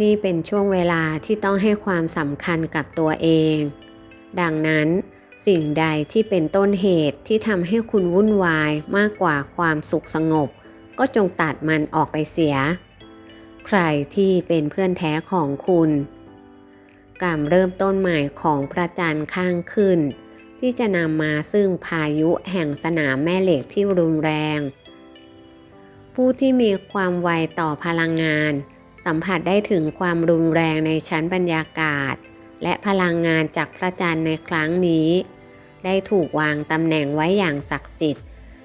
นี่เป็นช่วงเวลาที่ต้องให้ความสำคัญกับตัวเอง ดังนั้นสิ่งใดที่เป็นต้นเหตุที่ทำให้คุณวุ่นวายมากกว่าความสุขสงบ ก็จงตัดมันออกไปเสีย ใครที่เป็นเพื่อนแท้ของคุณ การเริ่มต้นใหม่ของพระจันทร์ข้างขึ้น ที่จะนำมาซึ่งพายุแห่งสนามแม่เหล็กที่รุนแรง ผู้ที่มีความไวต่อพลังงาน สัมผัสได้ถึงความรุนแรงในชั้นบรรยากาศ และพลังงานจากพระจันทร์ในครั้งนี้ ได้ถูกวางตำแหน่งไว้อย่างศักดิ์สิทธิ์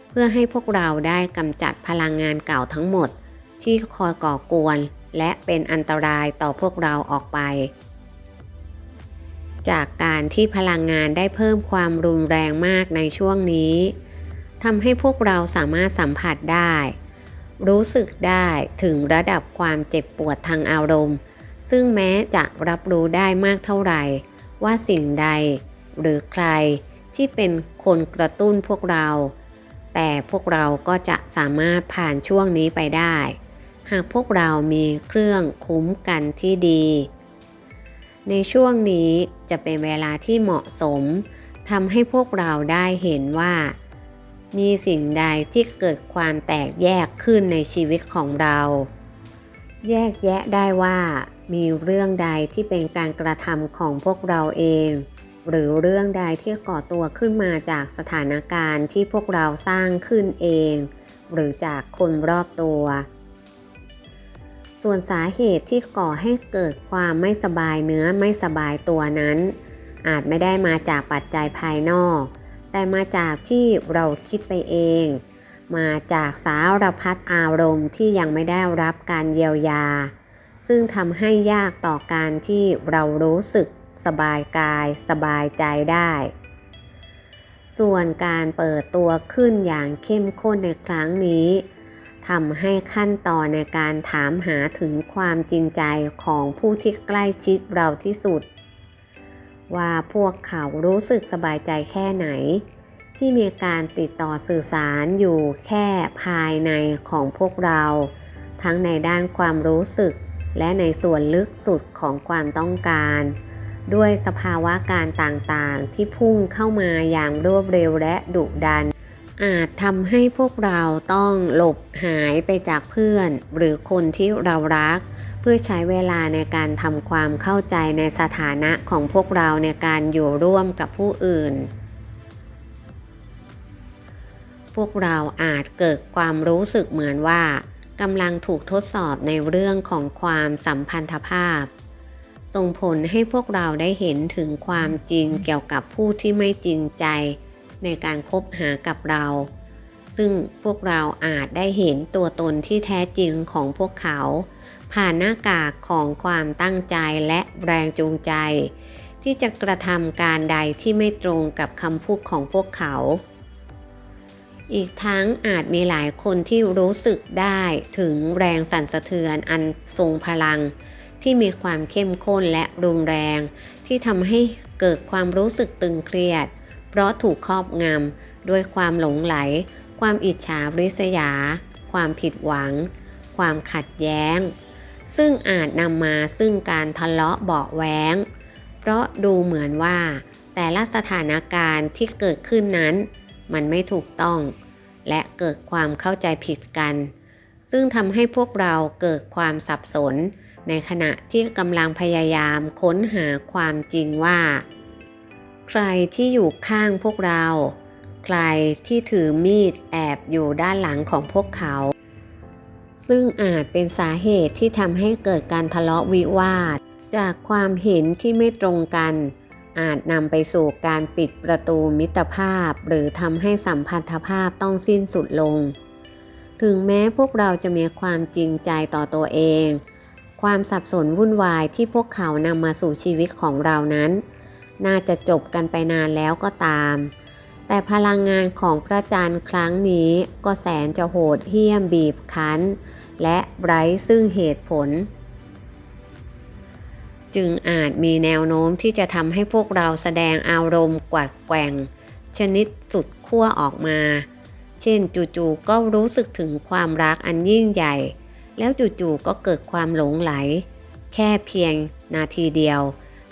เพื่อให้พวกเราได้กำจัดพลังงานเก่าทั้งหมด ที่คอยก่อกวน และเป็นอันตรายต่อพวกเราออกไป จากการที่พลังงานได้เพิ่มความรุนแรงมากในช่วงนี้ทำให้พวกเราสามารถสัมผัสได้ รู้สึกได้ถึงระดับความเจ็บปวดทางอารมณ์ ซึ่งแม้จะรับรู้ได้มากเท่าไหร่ ว่าสิ่งใด หรือใครที่เป็นคนกระตุ้นพวกเรา แต่พวกเราก็จะสามารถผ่านช่วงนี้ไปได้ หากพวกเรามีเครื่องคุ้มกันที่ดี ในช่วงนี้จะเป็นเวลาที่เหมาะสมทำให้พวกเราได้เห็นว่า มีสิ่งใดที่เกิดความแตกแยกขึ้นในชีวิตของเรา แยกแยะได้ว่า มีเรื่องใดที่เป็นการกระทำของพวกเราเอง หรือเรื่องใดที่ก่อตัวขึ้นมาจากสถานการณ์ที่พวกเราสร้างขึ้นเอง หรือจากคนรอบตัว ส่วนสาเหตุที่ก่อให้เกิดความไม่สบายเนื้อไม่สบายตัวนั้น อาจไม่ได้มาจากปัจจัยภายนอก แต่มาจากที่เราคิดไปเอง มาจากสารพัดอารมณ์ที่ยังไม่ได้รับการเยียวยา ซึ่งทำให้ยากต่อการที่เรารู้สึกสบายกายสบายใจได้ ส่วนการเปิดตัวขึ้นอย่างเข้มข้นในครั้งนี้ทำให้ขั้นตอนในการถามหาถึงความจริงใจของผู้ที่ใกล้ชิดเราที่สุด ว่าพวกเขารู้สึกสบายใจแค่ไหน ที่มีการติดต่อสื่อสารอยู่แค่ภายในของพวกเรา ทั้งในด้านความรู้สึก และในส่วนลึกสุดของความต้องการ ด้วยสภาวะการต่างๆ ที่พุ่งเข้ามาอย่างรวดเร็วและดุดัน อาจทำให้พวกเราต้องหลบหายไปจากเพื่อน หรือคนที่เรารัก เพื่อใช้เวลาในการทำความเข้าใจในสถานะของพวกเราในการอยู่ร่วมกับผู้อื่น พวกเราอาจเกิดความรู้สึกเหมือนว่ากำลังถูกทดสอบในเรื่องของความสัมพันธภาพ ส่งผลให้พวกเราได้เห็นถึงความจริงเกี่ยวกับผู้ที่ไม่จริงใจ ในการคบหากับเรา ซึ่งพวกเราอาจได้เห็นตัวตนที่แท้จริงของพวกเขา ผ่านหน้ากากของความตั้งใจและแรงจูงใจ ที่จะกระทำการใดที่ไม่ตรงกับคำพูดของพวกเขา อีกทั้งอาจมีหลายคนที่รู้สึกได้ถึงแรงสั่นสะเทือนอันทรงพลัง ที่มีความเข้มข้นและรุนแรง ที่ทำให้เกิดความรู้สึกตึงเครียด เพราะถูกครอบงำด้วยความหลงไหล ความอิจฉาริษยา ความผิดหวัง ความขัดแย้ง ซึ่งอาจนำมาซึ่งการทะเลาะเบาะแว้งเพราะดูเหมือนว่า แต่ละสถานการณ์ที่เกิดขึ้นนั้น มันไม่ถูกต้อง และเกิดความเข้าใจผิดกัน ซึ่งทำให้พวกเราเกิดความสับสน ในขณะที่กำลังพยายามค้นหาความจริงว่า ใครที่อยู่ข้างพวกเรา ใครที่ถือมีดแอบอยู่ด้านหลังของพวกเขา ซึ่งอาจเป็นสาเหตุที่ทำให้เกิดการทะเลาะวิวาท จากความเห็นที่ไม่ตรงกัน อาจนำไปสู่การปิดประตูมิตรภาพ หรือทำให้สัมพันธภาพต้องสิ้นสุดลง ถึงแม้พวกเราจะมีความจริงใจต่อตัวเอง ความสับสนวุ่นวายที่พวกเขานำมาสู่ชีวิตของเรานั้น น่าจะจบกันไปนานแล้วก็ตามแต่พลังงานของพระจันทร์ครั้งนี้ก็แสนจะโหดเหี้ยมบีบคั้น และไร้ซึ่งเหตุผล จึงอาจมีแนวโน้มที่จะทำให้พวกเราแสดงอารมณ์กวัดแกว่ง ชนิดสุดขั้วออกมา เช่นจู่ๆก็รู้สึกถึงความรักอันยิ่งใหญ่ แล้วจู่ๆก็เกิดความหลงไหล แค่เพียงนาทีเดียว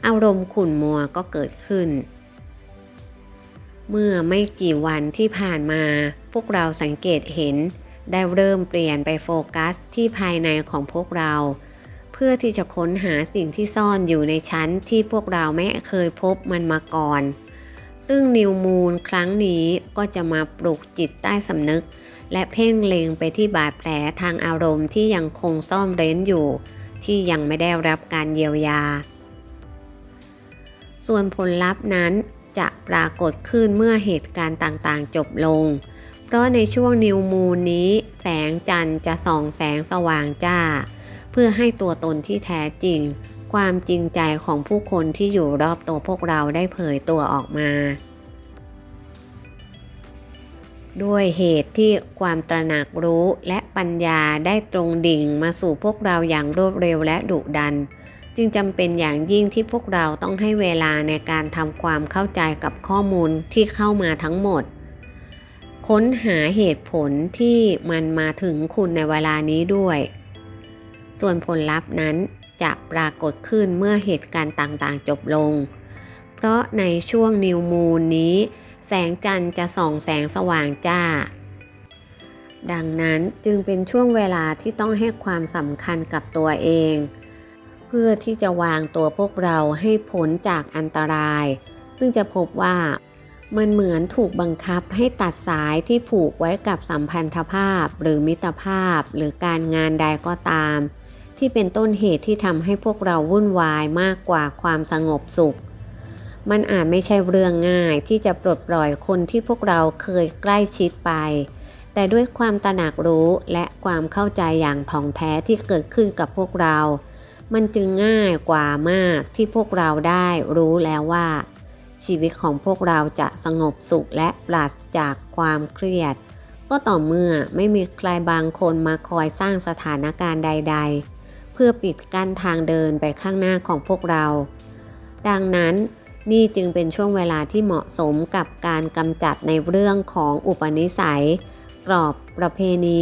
อารมณ์ขุ่นมัวก็เกิดขึ้นเมื่อไม่กี่วันที่ผ่านมา พวกเราสังเกตเห็น ได้เริ่มเปลี่ยนไปโฟกัสที่ภายในของพวกเรา เพื่อที่จะค้นหาสิ่งที่ซ่อนอยู่ในชั้นที่พวกเราไม่เคยพบมันมาก่อน ซึ่งนิวมูลครั้งนี้ก็จะมาปลุกจิตใต้สำนึก และเพ่งเล็งไปที่บาดแผลทางอารมณ์ที่ยังคงซ่อมเร้นอยู่ ที่ยังไม่ได้รับการเยียวยา ส่วนผลลัพธ์นั้นจะปรากฏขึ้นเมื่อเหตุการณ์ต่างๆ จบลง เพราะในช่วงนิวมูนนี้ แสงจันทร์จะส่องแสงสว่างจ้า เพื่อให้ตัวตนที่แท้จริง ความจริงใจของผู้คนที่อยู่รอบตัวพวกเราได้เผยตัวออกมา ด้วยเหตุที่ความตระหนักรู้และปัญญาได้ตรงดิ่งมาสู่พวกเราอย่างรวดเร็วและดุดัน จึงจำเป็นอย่างยิ่งที่พวกเราต้องให้เวลาในการทำความเข้าใจกับข้อมูลที่เข้ามาทั้งหมด ค้นหาเหตุผลที่มันมาถึงคุณในเวลานี้ด้วย ส่วนผลลัพธ์นั้นจะปรากฏขึ้นเมื่อเหตุการณ์ต่างๆจบลง เพราะในช่วงนิวมูนนี้ แสงจันทร์จะส่องแสงสว่างจ้า ดังนั้นจึงเป็นช่วงเวลาที่ต้องให้ความสำคัญกับตัวเอง เพื่อที่จะวางตัวพวกเราให้พ้นจากอันตราย ซึ่งจะพบว่า มันเหมือนถูกบังคับให้ตัดสายที่ผูกไว้กับสัมพันธภาพ หรือมิตรภาพ หรือการงานใดก็ตาม ที่เป็นต้นเหตุที่ทำให้พวกเราวุ่นวายมากกว่าความสงบสุข มันอาจไม่ใช่เรื่องง่ายที่จะปลดปล่อยคนที่พวกเราเคยใกล้ชิดไป แต่ด้วยความตระหนักรู้และความเข้าใจอย่างท่องแท้ที่เกิดขึ้นกับพวกเรา มันจึงง่ายกว่ามากที่พวกเราได้รู้แล้วว่า ชีวิตของพวกเราจะสงบสุขและปราศจากความเครียด ก็ต่อเมื่อไม่มีใครบางคนมาคอยสร้างสถานการณ์ใด ๆ เพื่อปิดกั้นทางเดินไปข้างหน้าของพวกเรา ดังนั้นนี่จึงเป็นช่วงเวลาที่เหมาะสมกับการกำจัดในเรื่องของอุปนิสัย กรอบประเพณี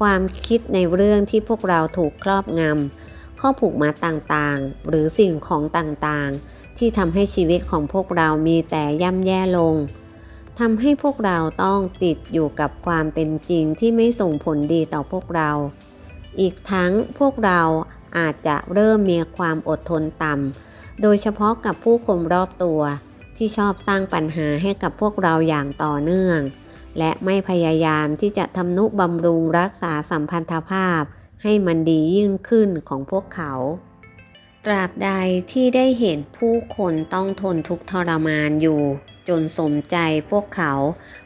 ความคิดในเรื่องที่พวกเราถูกครอบงำข้อผูกมัดต่างๆ หรือสิ่งของต่างๆ ที่ทำให้ชีวิตของพวกเรามีแต่ย่ำแย่ลงทำให้พวกเราต้องติดอยู่กับความเป็นจริงที่ไม่ส่งผลดีต่อพวกเรา อีกทั้งพวกเราอาจจะเริ่มมีความอดทนต่ำ โดยเฉพาะกับผู้คนรอบตัว ที่ชอบสร้างปัญหาให้กับพวกเราอย่างต่อเนื่อง และไม่พยายามที่จะทำนุบำรุงรักษาสัมพันธภาพ ให้มันดียิ่งขึ้นของพวกเขา ตราบใดที่ได้เห็นผู้คนต้องทนทุกข์ทรมานอยู่ จนสมใจพวกเขา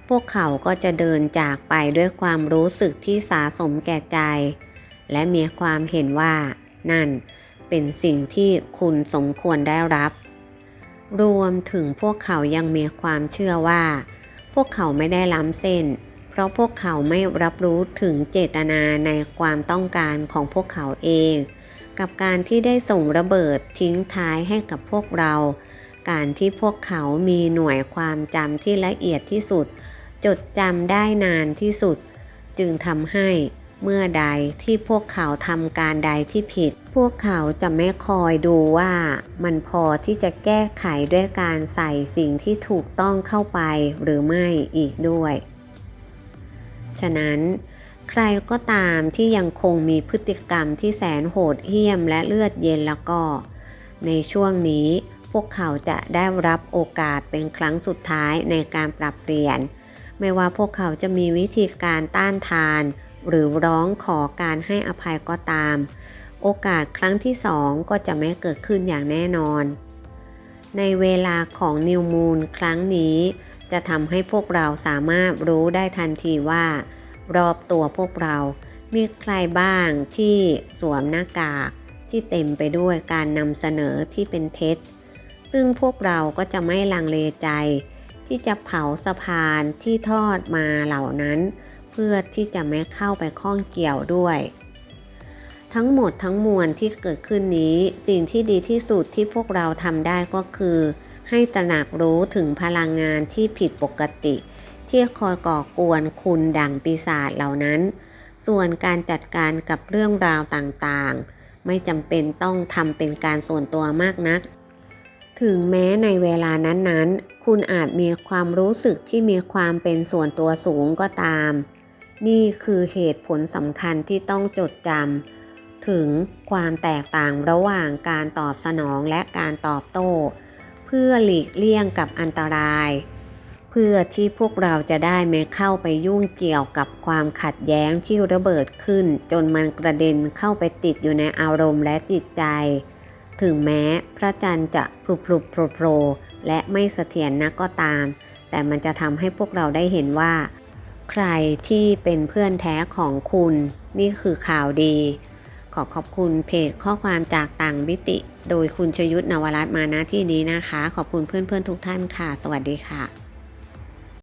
พวกเขาก็จะเดินจากไปด้วยความรู้สึกที่สาสมแก่ใจ และมีความเห็นว่า นั่นเป็นสิ่งที่คุณสมควรได้รับ รวมถึงพวกเขายังมีความเชื่อว่า พวกเขาไม่ได้ล้ำเส้น เพราะพวกเขาไม่รับรู้ถึงเจตนาในความต้องการของพวกเขาเอง กับการที่ได้ส่งระเบิดทิ้งท้ายให้กับพวกเรา การที่พวกเขามีหน่วยความจำที่ละเอียดที่สุด จดจำได้นานที่สุด จึงทำให้เมื่อใดที่พวกเขาทำการใดที่ผิด พวกเขาจะไม่คอยดูว่ามันพอที่จะแก้ไขด้วยการใส่สิ่งที่ถูกต้องเข้าไปหรือไม่อีกด้วย ฉะนั้น ใครก็ตามที่ยังคงมีพฤติกรรมที่แสนโหดเหี้ยมและเลือดเย็นแล้วก็ ในช่วงนี้พวกเขาจะได้รับโอกาสเป็นครั้งสุดท้ายในการปรับเปลี่ยน ไม่ว่าพวกเขาจะมีวิธีการต้านทาน หรือร้องขอการให้อภัยก็ตาม โอกาสครั้งที่สองก็จะไม่เกิดขึ้นอย่างแน่นอน ในเวลาของนิวมูนครั้งนี้ จะทำให้พวกเราสามารถรู้ได้ทันทีว่า รอบตัวพวกเรา มีใครบ้างที่สวมหน้ากากที่เต็มไปด้วยการนำเสนอที่เป็นเท็จ ซึ่งพวกเราก็จะไม่ลังเลใจ ที่จะเผาสะพานที่ทอดมาเหล่านั้น เพื่อที่จะไม่เข้าไปข้องเกี่ยวด้วย ทั้งหมดทั้งมวลที่เกิดขึ้นนี้สิ่งที่ดีที่สุดที่พวกเราทำได้ก็คือ ให้ตระหนักรู้ถึงพลังงานที่ผิดปกติ ที่คอยก่อกวนคุณดั่งปีศาจเหล่านั้น ส่วนการจัดการกับเรื่องราวต่างๆ ไม่จำเป็นต้องทำเป็นการส่วนตัวมากนัก ถึงแม้ในเวลานั้นๆ คุณอาจมีความรู้สึกที่มีความเป็นส่วนตัวสูงก็ตาม นี่คือเหตุผลสำคัญที่ต้องจดจำถึงความแตกต่างระหว่างการตอบสนองและการตอบโต้ เพื่อหลีกเลี่ยงกับอันตราย เพื่อที่พวกเราจะได้ไม่เข้าไปยุ่งเกี่ยวกับความขัดแย้งที่ระเบิดขึ้น จนมันกระเด็นเข้าไปติดอยู่ในอารมณ์และจิตใจ ถึงแม้พระจันทร์จะพลุพลุโผล่โผล่และไม่เสถียรนักก็ตาม แต่มันจะทำให้พวกเราได้เห็นว่า ใครที่เป็นเพื่อนแท้ของคุณ นี่คือข่าวดี ขอขอบคุณเพจข้อความจากต่างมิติ โดยคุณชยุทธนวรัตน์มาณที่นี้นะคะ ขอบคุณเพื่อนๆทุกท่านค่ะ สวัสดีค่ะ